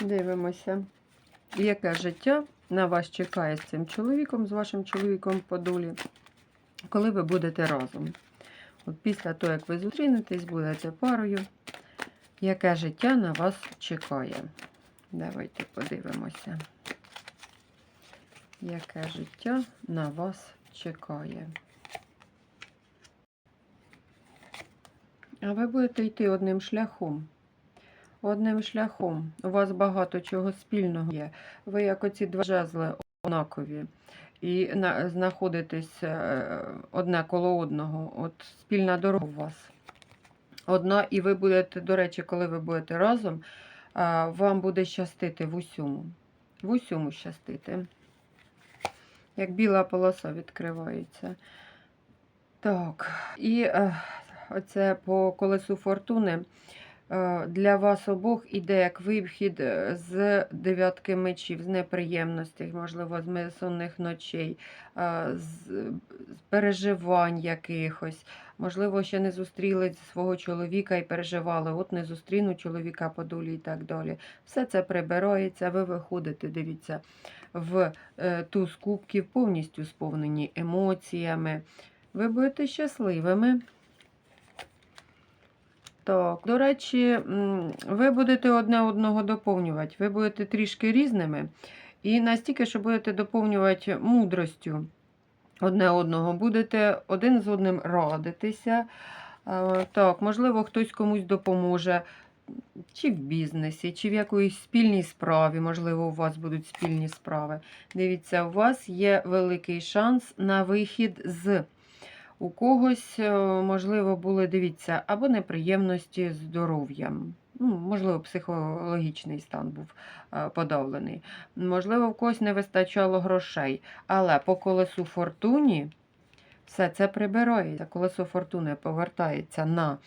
Дивимося, яке життя на вас чекає з цим чоловіком, з вашим чоловіком по долі, коли ви будете разом. От після того, як ви зустрінетесь, будете парою, яке життя на вас чекає. Давайте подивимося, яке життя на вас чекає. А ви будете йти одним шляхом. Одним шляхом. У вас багато чого спільного є. Ви як оці два жезли однакові. І на, знаходитесь е, одне коло одного. От спільна дорога у вас. Одна, і ви будете, до речі, коли ви будете разом, е, вам буде щастити в усьому. В усьому щастити. Як біла полоса відкривається. Так, і е, оце по колесу фортуни. Е, Для вас обох іде як вихід е, з дев'ятки мечів, з неприємностей, можливо, з безсонних ночей, е, з переживань якихось. Можливо, ще не зустріли свого чоловіка і переживали, от не зустріну чоловіка по долі і так далі. Все це прибирається, ви виходите, дивіться, в туз кубків, повністю сповнені емоціями. Ви будете щасливими. Так, до речі, ви будете одне одного доповнювати. Ви будете трішки різними. І настільки, що будете доповнювати мудростю одне одного, будете один з одним радитися. Так, можливо, хтось комусь допоможе. Чи в бізнесі, чи в якоїсь спільній справі, можливо, у вас будуть спільні справи. Дивіться, у вас є великий шанс на вихід з у когось, е, можливо, були, дивіться, або неприємності з здоров'ям. Ну, можливо, психологічний стан був е, подавлений. Можливо, в когось не вистачало грошей. Але по колесу фортуні все це прибирається. Колесо фортуни повертається на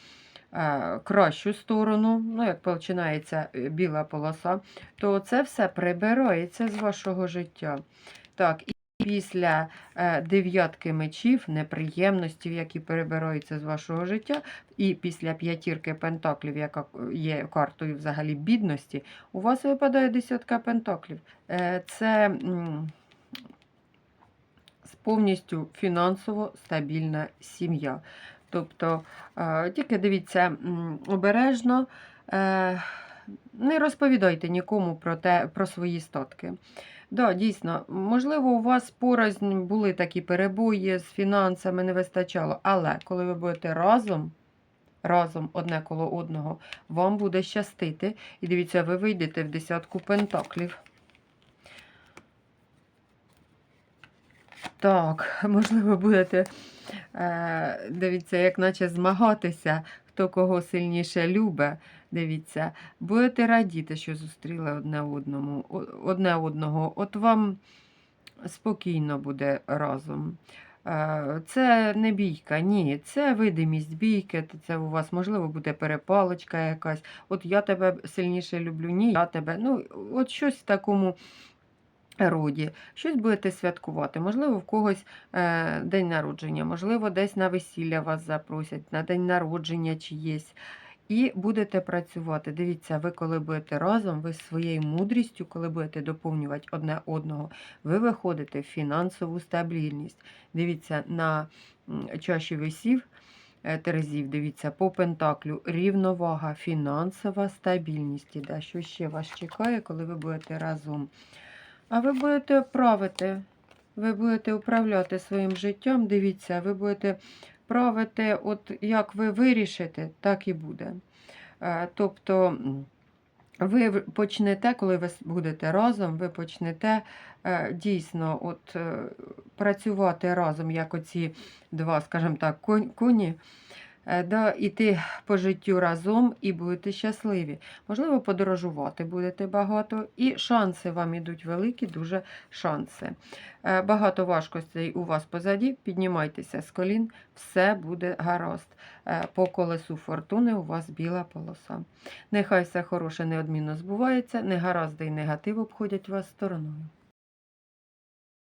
е, кращу сторону, ну, як починається біла полоса, то це все прибирається з вашого життя. Так, після е, дев'ятки мечів, неприємностей, які перебираються з вашого життя, і після п'ятірки пентаклів, яка є картою взагалі бідності, у вас випадає десятка пентаклів. Е, Це повністю фінансово стабільна сім'я. Тобто, е, тільки дивіться обережно, не розповідайте нікому про, те, про свої статки. Да, дійсно, можливо, у вас порознь були такі перебої з фінансами, не вистачало, але коли ви будете разом, разом одне коло одного, вам буде щастити. І дивіться, ви вийдете в десятку пентаклів. Так, можливо, будете, е, дивіться, як наче змагатися, хто кого сильніше любить. Дивіться, будете радіти, що зустріли одне одному, одне одного. От вам спокійно буде разом. Е, Це не бійка, ні, це видимість бійки, це у вас, можливо, буде перепалочка якась. От я тебе сильніше люблю, ні, я тебе. Ну, от щось в такому роді. Щось будете святкувати. Можливо, в когось е, день народження, можливо, десь на весілля вас запросять, на день народження чиєсь. І будете працювати. Дивіться, ви коли будете разом, ви своєю мудрістю, коли будете доповнювати одне одного, ви виходите в фінансову стабільність. Дивіться, на чаші весів е, Терезів, дивіться, по пентаклю рівновага, фінансова стабільність. іде. Що ще вас чекає, коли ви будете разом? А ви будете правити, ви будете управляти своїм життям. Дивіться, ви будете правити, от як ви вирішите, так і буде. Е, Тобто ви почнете, коли ви будете разом, ви почнете е, дійсно от, е, працювати разом, як оці два, скажімо так, коні. Е, Да, іти по життю разом і будете щасливі. Можливо, подорожувати будете багато, і шанси вам ідуть великі, дуже шанси. Е, Багато важкостей у вас позаді, піднімайтеся з колін, все буде гаразд. Е, По колесу фортуни у вас біла полоса. Нехай все хороше неодмінно збувається, негаразди і негатив обходять вас стороною.